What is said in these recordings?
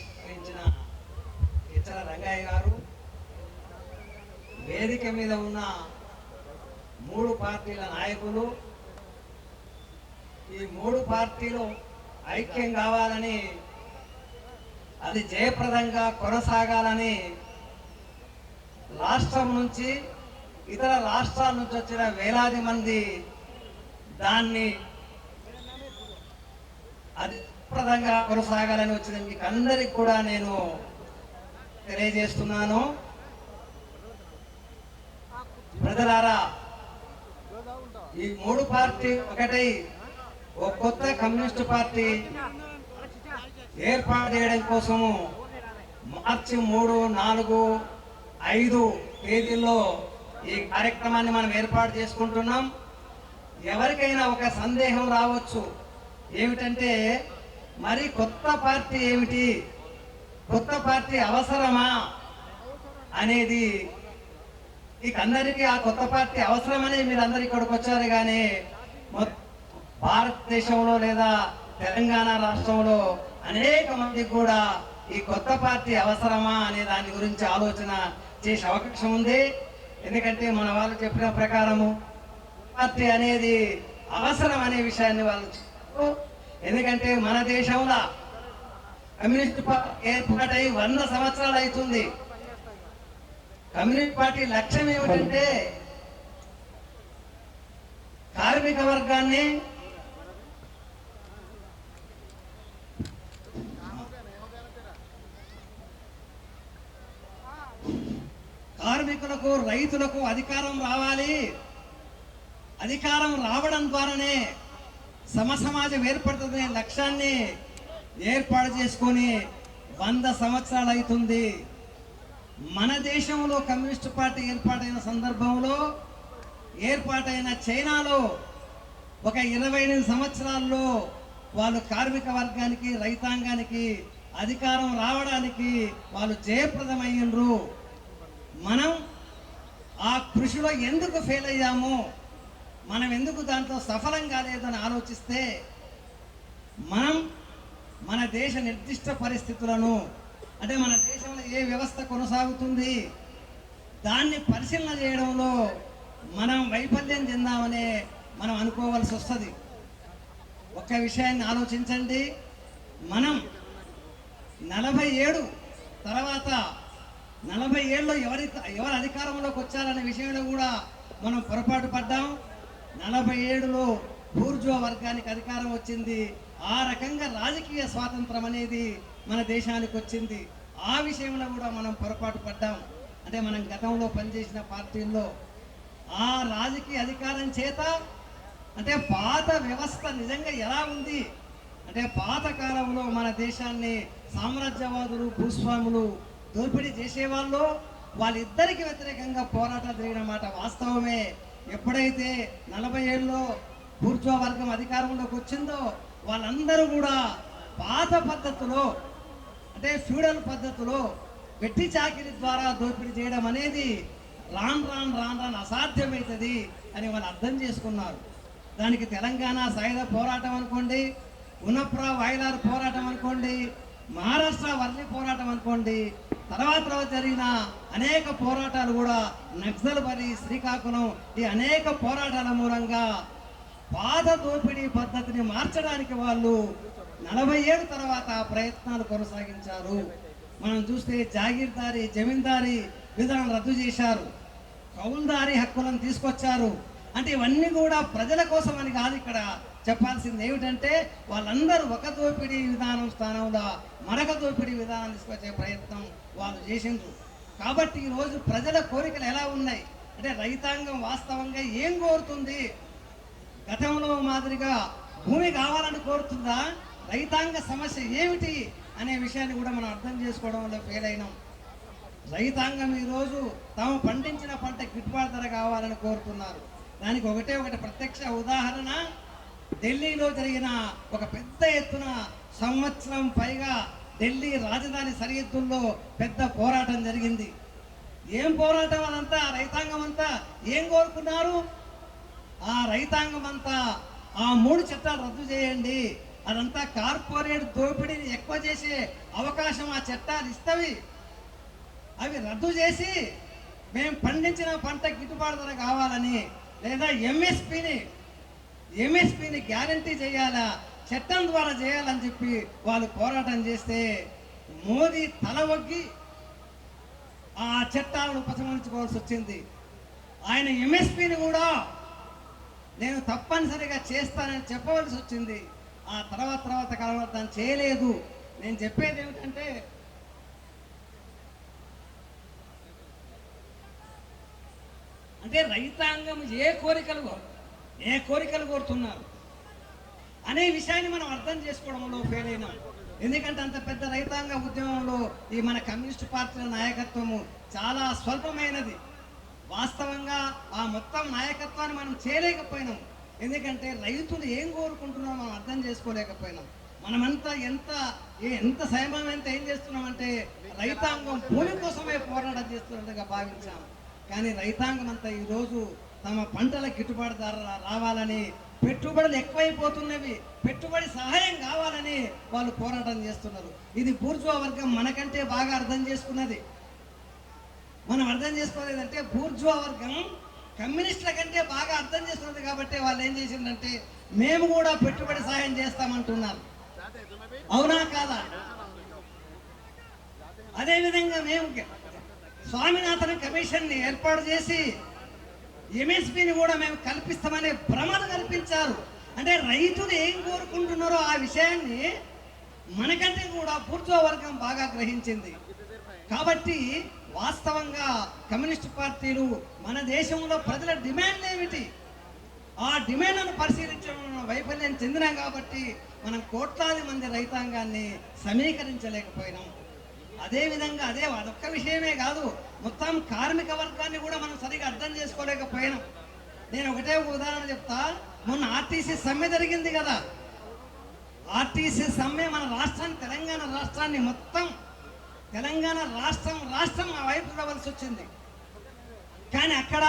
అధ్యక్షించిన ఇచ్చల రంగయ్య గారు వేదిక మీద ఉన్న మూడు పార్టీల నాయకులు ఈ మూడు పార్టీలు ఐక్యం కావాలని అది జయప్రదంగా కొనసాగాలని రాష్ట్రం నుంచి ఇతర రాష్ట్రాల నుంచి వచ్చిన వేలాది మంది దాన్ని అది ఫలప్రదంగా కొనసాగాలని వచ్చిన మీకు అందరికి కూడా నేను తెలియజేస్తున్నాను. ప్రజలారా ఈ మూడు పార్టీ ఒకటై ఒక కొత్త కమ్యూనిస్ట్ పార్టీ ఏర్పాటు చేయడం కోసము మార్చి మూడు నాలుగు ఐదు తేదీల్లో ఈ కార్యక్రమాన్ని మనం ఏర్పాటు చేసుకుంటున్నాం. ఎవరికైనా ఒక సందేహం రావచ్చు. ఏమిటంటే మరి కొత్త పార్టీ ఏమిటి? కొత్త పార్టీ అవసరమా? అనేది ఇక అందరికీ ఆ కొత్త పార్టీ అవసరమని మీరు అందరు ఇక్కడికి వచ్చారు కానీ భారతదేశంలో లేదా తెలంగాణ రాష్ట్రంలో అనేక మంది కూడా ఈ కొత్త పార్టీ అవసరమా అనే దాని గురించి ఆలోచన చేసే అవకాశం ఉంది. ఎందుకంటే మన వాళ్ళు చెప్పిన ప్రకారము పార్టీ అనేది అవసరం అనే విషయాన్ని వాళ్ళు చెప్పారు. ఎందుకంటే మన దేశంలో కమ్యూనిస్ట్ పార్టీ ఏర్పాటై వంద సంవత్సరాలు అవుతుంది. కమ్యూనిస్ట్ పార్టీ లక్ష్యం ఏమిటంటే కార్మిక వర్గాన్ని కార్మికులకు రైతులకు అధికారం రావాలి. అధికారం రావడం ద్వారానే సమసమాజం ఏర్పడుతుందనే లక్ష్యాన్ని ఏర్పాటు చేసుకొని వంద సంవత్సరాలు అవుతుంది. మన దేశంలో కమ్యూనిస్ట్ పార్టీ ఏర్పాటైన సందర్భంలో ఏర్పాటైన చైనాలో ఒక ఇరవై ఎనిమిది సంవత్సరాల్లో వాళ్ళు కార్మిక వర్గానికి రైతాంగానికి అధికారం రావడానికి వాళ్ళు జయప్రదమయ్యిండ్రు. మనం ఆ కృషిలో ఎందుకు ఫెయిల్ అయ్యాము మనం ఎందుకు దాంట్లో సఫలం కాలేదని ఆలోచిస్తే మనం మన దేశ నిర్దిష్ట పరిస్థితులను అంటే మన దేశంలో ఏ వ్యవస్థ కొనసాగుతుంది దాన్ని పరిశీలన చేయడంలో మనం వైఫల్యం చెందామనే మనం అనుకోవాల్సి వస్తుంది. ఒక్క విషయాన్ని ఆలోచించండి. మనం నలభై ఏడు తర్వాత నలభై ఏళ్ళు ఎవరి ఎవరు అధికారంలోకి వచ్చారనే విషయంలో కూడా మనం పొరపాటు పడ్డాం. నలభై ఏడులో బూర్జువా వర్గానికి అధికారం వచ్చింది. ఆ రకంగా రాజకీయ స్వాతంత్రం అనేది మన దేశానికి వచ్చింది. ఆ విషయంలో కూడా మనం పొరపాటు పడ్డాం. అంటే మనం గతంలో పనిచేసిన పార్టీల్లో ఆ రాజకీయ అధికారం చేత అంటే పాత వ్యవస్థ నిజంగా ఎలా ఉంది? అంటే పాత కాలంలో మన దేశాన్ని సామ్రాజ్యవాదులు భూస్వాములు దోపిడీ చేసేవాళ్ళు వాళ్ళిద్దరికి వ్యతిరేకంగా పోరాటం జరిగిన మాట వాస్తవమే. ఎప్పుడైతే నలభై ఏళ్ళలో బూర్జువా వర్గం అధికారంలోకి వచ్చిందో వాళ్ళందరూ కూడా పాత పద్ధతిలో అంటే ఫ్యూడల్ పద్ధతిలో వెట్టి చాకిరి ద్వారా దోపిడీ చేయడం అనేది రాన్ రాన్ రాన్ రాన్ అసాధ్యమవుతుంది అని వాళ్ళు అర్థం చేసుకున్నారు. దానికి తెలంగాణ సాయుధ పోరాటం అనుకోండి ఉన్నప్ర వాయిదారు పోరాటం అనుకోండి మహారాష్ట్ర వర్లి పోరాటం అనుకోండి తర్వాత జరిగిన అనేక పోరాటాలు కూడా నక్సల్ బరి శ్రీకాకుళం ఈ అనేక పోరాటాల మూలంగా పాత దోపిడీ పద్ధతిని మార్చడానికి వాళ్ళు నలభై ఏడు తర్వాత ఆ ప్రయత్నాలు కొనసాగించారు. మనం చూస్తే జాగీర్దారి జమీందారీ విధానం రద్దు చేశారు. కౌల్దారి హక్కులను తీసుకొచ్చారు. అంటే ఇవన్నీ కూడా ప్రజల కోసం అని కాదు ఇక్కడ చెప్పాల్సింది ఏమిటంటే వాళ్ళందరూ ఒక దోపిడీ విధానం స్థానంలో మరొక దోపిడీ విధానం తీసుకొచ్చే ప్రయత్నం వాళ్ళు చేసిండ్రు. కాబట్టి ఈరోజు ప్రజల కోరికలు ఎలా ఉన్నాయి? అంటే రైతాంగం వాస్తవంగా ఏం కోరుతుంది? గతంలో మాదిరిగా భూమి కావాలని కోరుతుందా? రైతాంగ సమస్య ఏమిటి? అనే విషయాన్ని కూడా మనం అర్థం చేసుకోవడంలో ఫెయిల్ అయినాం రైతాంగం ఈరోజు తాము పండించిన పంట గిట్టుబాటు ధర కావాలని కోరుతున్నారు. దానికి ఒకటే ఒకటి ప్రత్యక్ష ఉదాహరణ. ఢిల్లీలో జరిగిన ఒక పెద్ద ఎత్తున సంవత్సరం పైగా ఢిల్లీ రాజధాని సరిహద్దుల్లో పెద్ద పోరాటం జరిగింది. ఏం పోరాటం అదంతా? ఆ రైతాంగం అంతా ఏం కోరుకున్నారు? ఆ రైతాంగం అంతా ఆ మూడు చట్టాలు రద్దు చేయండి. అదంతా కార్పొరేట్ దోపిడీని ఎక్కువ చేసే అవకాశం ఆ చట్టాలు ఇస్తవి. అవి రద్దు చేసి మేము పండించిన పంట గిట్టుబాటు ధర కావాలని లేదా ఎంఎస్పిని ఎంఎస్పిని గ్యారంటీ చేయాలా? చట్టం ద్వారా చేయాలని చెప్పి వాళ్ళు పోరాటం చేస్తే మోదీ తల వగ్గి ఆ చట్టాలను ఉపసంహరించుకోవాల్సి వచ్చింది. ఆయన ఎంఎస్పిని కూడా నేను తప్పనిసరిగా చేస్తానని చెప్పవలసి వచ్చింది. ఆ తర్వాత తర్వాత కాలంలో దాన్ని చేయలేదు. నేను చెప్పేది ఏమిటంటే అంటే రైతాంగం ఏ కోరికలు ఏ కోరికలు కోరుతున్నారు? అనే విషయాన్ని మనం అర్థం చేసుకోవడంలో ఫెయిల్ అయినాం. ఎందుకంటే అంత పెద్ద రైతాంగ ఉద్యమంలో ఈ మన కమ్యూనిస్ట్ పార్టీల నాయకత్వము చాలా స్వల్పమైనది. వాస్తవంగా ఆ మొత్తం నాయకత్వాన్ని మనం చేయలేకపోయినాం. ఎందుకంటే రైతులు ఏం కోరుకుంటున్నామో మనం అర్థం చేసుకోలేకపోయినాం. మనమంతా ఎంత ఎంత సమయం ఎంత ఏం చేస్తున్నామంటే రైతాంగం భూమి కోసమే పోరాటం చేస్తున్నట్టుగా భావించాం. కానీ రైతాంగం అంతా ఈరోజు తమ పంటల గిట్టుబాటు ధర రావాలని పెట్టుబడులు ఎక్కువైపోతున్నవి. పెట్టుబడి సహాయం కావాలని వాళ్ళు పోరాటం చేస్తున్నారు. ఇది బూర్జువా వర్గం మనకంటే బాగా అర్థం చేసుకున్నది. మనం అర్థం చేసుకోలేదంటే బూర్జువా వర్గం కమ్యూనిస్టుల కంటే బాగా అర్థం చేసుకున్నది కాబట్టి వాళ్ళు ఏం చేసిందంటే మేము కూడా పెట్టుబడి సహాయం చేస్తామంటున్నారు. అవునా కాదా? అదేవిధంగా మేము స్వామినాథన్ కమిషన్ని ఏర్పాటు చేసి ఎంఎస్పిని కూడా మేము కల్పిస్తామనే భ్రమలు కల్పించారు. అంటే రైతులు ఏం కోరుకుంటున్నారో ఆ విషయాన్ని మనకంటే కూడా పూర్వ వర్గం బాగా గ్రహించింది. కాబట్టి వాస్తవంగా కమ్యూనిస్ట్ పార్టీలు మన దేశంలో ప్రజల డిమాండ్ ఏమిటి? ఆ డిమాండ్ను పరిశీలించడం వైఫల్యం చెందినాం కాబట్టి మనం కోట్లాది మంది రైతాంగాన్ని సమీకరించలేకపోయినాం. అదేవిధంగా అదే అదొక్క విషయమే కాదు మొత్తం కార్మిక వర్గాన్ని కూడా మనం సరిగా అర్థం చేసుకోలేకపోయినాం. నేను ఒకటే ఒక ఉదాహరణ చెప్తా. మొన్న ఆర్టీసీ సమ్మె జరిగింది కదా. ఆర్టీసీ సమ్మె మన రాష్ట్రాన్ని తెలంగాణ రాష్ట్రాన్ని మొత్తం తెలంగాణ రాష్ట్రం రాష్ట్రం ఆ వైపు చూడవలసి వచ్చింది. కానీ అక్కడ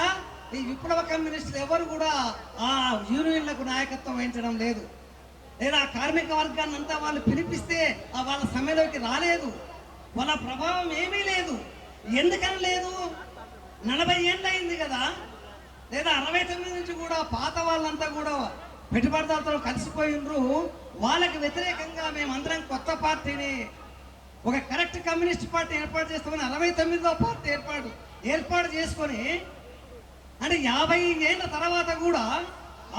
ఈ విప్లవ కమ్యూనిస్టులు ఎవరు కూడా ఆ యూనియన్లకు నాయకత్వం వహించడం లేదు. లేదా కార్మిక వర్గాన్ని అంతా వాళ్ళు పిలిపిస్తే ఆ వాళ్ళ సమ్మెలోకి రాలేదు. వాళ్ళ ప్రభావం ఏమీ లేదు ఎందుకని లేదు నలభై ఏళ్ళు అయింది కదా. లేదా అరవై తొమ్మిది నుంచి కూడా పాత వాళ్ళంతా కూడా పెట్టుబడిదారులతో కలిసిపోయినరు. వాళ్ళకి వ్యతిరేకంగా మేమందరం కొత్త పార్టీని ఒక కరెక్ట్ కమ్యూనిస్ట్ పార్టీ ఏర్పాటు చేస్తామని అరవై తొమ్మిదిలో పార్టీ ఏర్పాటు ఏర్పాటు చేసుకొని అంటే యాభై ఏళ్ళ తర్వాత కూడా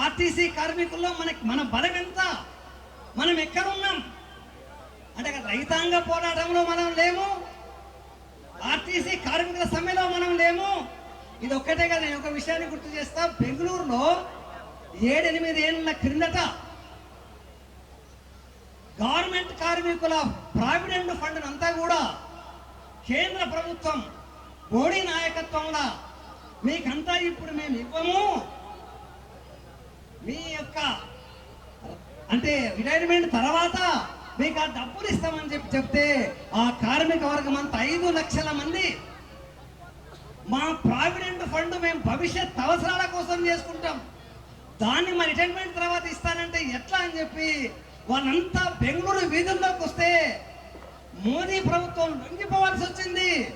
ఆర్టీసీ కార్మికుల్లో మనకి మన బలం ఎంత మనం ఎక్కడున్నాం? అంటే రైతాంగ పోరాటంలో మనం లేము. ఆర్టీసీ కార్మికుల సమ్మెలో మనం లేము. ఇది ఒక్కటే కదా నేను ఒక విషయాన్ని గుర్తు చేస్తా. బెంగళూరులో ఏడెనిమిది ఏళ్ళ క్రిందట గవర్నమెంట్ కార్మికుల ప్రావిడెంట్ ఫండ్ అంతా కూడా కేంద్ర ప్రభుత్వం మోడీ నాయకత్వంలో మీకంతా ఇప్పుడు మేము ఇవ్వము. మీ యొక్క అంటే రిటైర్మెంట్ తర్వాత మీకు ఆ డబ్బులు ఇస్తామని చెప్పి చెప్తే ఆ కార్మిక వర్గం అంతా ఐదు లక్షల మంది. మా ప్రావిడెంట్ ఫండ్ మేము భవిష్యత్ అవసరాల కోసం చేసుకుంటాం. దాన్ని మా రిటైర్మెంట్ తర్వాత ఇస్తానంటే ఎట్లా అని చెప్పి వాళ్ళంతా బెంగళూరు వీధుల్లోకి వస్తే మోదీ ప్రభుత్వం లొంగిపోవాల్సి వచ్చింది.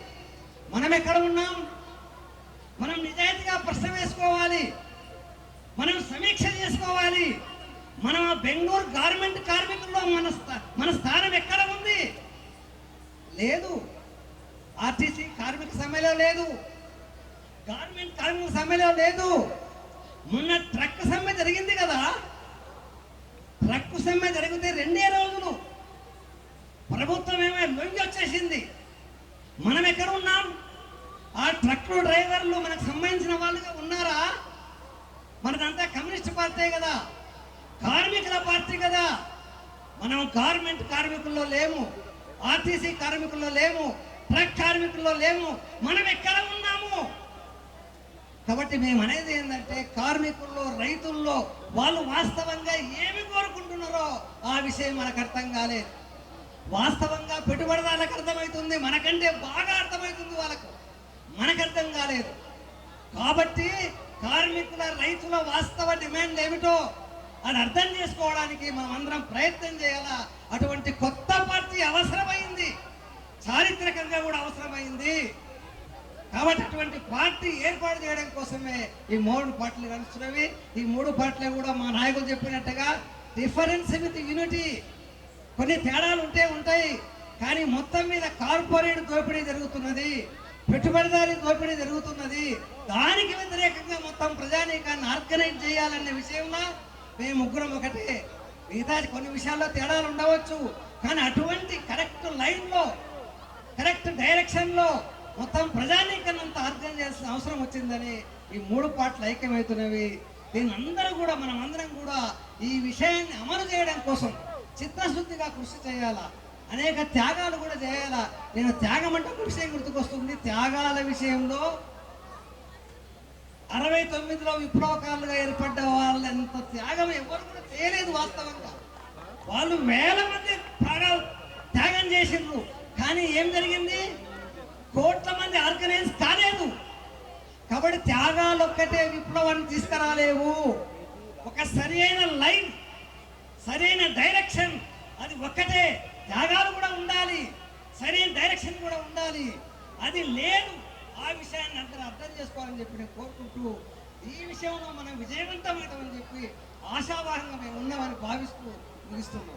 మనం ఎక్కడ ఉన్నాం? మనం నిజాయితీగా ప్రశ్న వేసుకోవాలి. మనం సమీక్ష చేసుకోవాలి. మనం ఆ బెంగళూరు గార్మెంట్ కార్మిక మన స్థా- మన స్థానం ఎక్కడ ఉంది లేదు ఆర్టీసీ కార్మిక సమ్మెలో లేదు. గవర్నమెంట్ కార్మికుల సమ్మెలో లేదు. మొన్న ట్రక్ సమ్మె జరిగింది కదా. ట్రక్ సమ్మె జరిగితే రెండే రోజులు. ప్రభుత్వం ఏమో లొంగి వచ్చేసింది. మనం ఎక్కడ ఉన్నాం? ఆ ట్రక్లు డ్రైవర్లు మనకు సంబంధించిన వాళ్ళుగా ఉన్నారా? మనదంతా కమ్యూనిస్ట్ పార్టీ కదా. కార్మికుల పార్టీ కదా. మనం గవర్నమెంట్ కార్మికుల్లో లేము. ఆర్టీసీ కార్మికుల్లో లేము. ట్రక్ కార్మికుల్లో లేము మనం ఎక్కడ ఉన్నాము? కాబట్టి మేము అనేది ఏంటంటే కార్మికుల్లో రైతుల్లో వాళ్ళు వాస్తవంగా ఏమి కోరుకుంటున్నారో ఆ విషయం మనకు అర్థం కాలేదు. వాస్తవంగా పెట్టుబడిదారులకు అర్థమవుతుంది మనకంటే బాగా అర్థమవుతుంది వాళ్ళకు. మనకు అర్థం కాలేదు. కాబట్టి కార్మికుల రైతుల వాస్తవ డిమాండ్ ఏమిటో అది అర్థం చేసుకోవడానికి మనం అందరం ప్రయత్నం చేయాలా? అటువంటి కొత్త పార్టీ అవసరమైంది. చారిత్రకంగా కూడా అవసరమైంది. కాబట్టి అటువంటి పార్టీ ఏర్పాటు చేయడం కోసమే ఈ మూడు పార్టీలు నడుస్తున్నవి. ఈ మూడు పార్టీలు కూడా మా నాయకులు చెప్పినట్టుగా డిఫరెన్స్ విత్ యూనిటీ కొన్ని తేడాలు ఉంటే ఉంటాయి కానీ మొత్తం మీద కార్పొరేట్ దోపిడీ జరుగుతున్నది పెట్టుబడిదారి దోపిడీ జరుగుతున్నది. దానికి వ్యతిరేకంగా మొత్తం ప్రజానీకాన్ని ఆర్గనైజ్ చేయాలనే విషయంలో మేము ముగ్గురం ఒకటే. మిగతా కొన్ని విషయాల్లో తేడాలు ఉండవచ్చు కానీ అటువంటి కరెక్ట్ లైన్లో కరెక్ట్ డైరెక్షన్లో మొత్తం ప్రజానీకరణంతా అర్థం చేయాల్సిన అవసరం వచ్చిందని ఈ మూడు పాటలు ఐక్యమవుతున్నవి. దీని అందరూ కూడా మనం అందరం కూడా ఈ విషయాన్ని అమలు చేయడం కోసం చిత్తశుద్ధిగా కృషి చేయాలా? అనేక త్యాగాలు కూడా చేయాలా? నేను త్యాగం అంటే ఒక విషయం గుర్తుకొస్తుంది. త్యాగాల విషయంలో అరవై తొమ్మిదిలో విప్లవకారులుగా ఏర్పడ్డ వాళ్ళు ఎంత త్యాగం ఎవరు కూడా చేయలేదు వాస్తవంగా. వాళ్ళు వేల మంది త్యాగాలు త్యాగం చేసిండ్రు. కానీ ఏం జరిగింది? కోట్ల మంది ఆర్గనైజ్ కాలేదు. కాబట్టి త్యాగాలు ఒక్కటే విప్లవాన్ని తీసుకురాలేవు. ఒక సరైన లైన్ సరైన డైరెక్షన్ అది ఒక్కటే. త్యాగాలు కూడా ఉండాలి సరైన డైరెక్షన్ కూడా ఉండాలి. అది లేదు. ఆ విషయాన్ని అందరూ అర్థం చేసుకోవాలని చెప్పి నేను కోరుకుంటూ ఈ విషయంలో మనం విజయవంతమవుతామని చెప్పి ఆశావాహంగా మేము ఉన్నామని భావిస్తూ ముగిస్తున్నాం.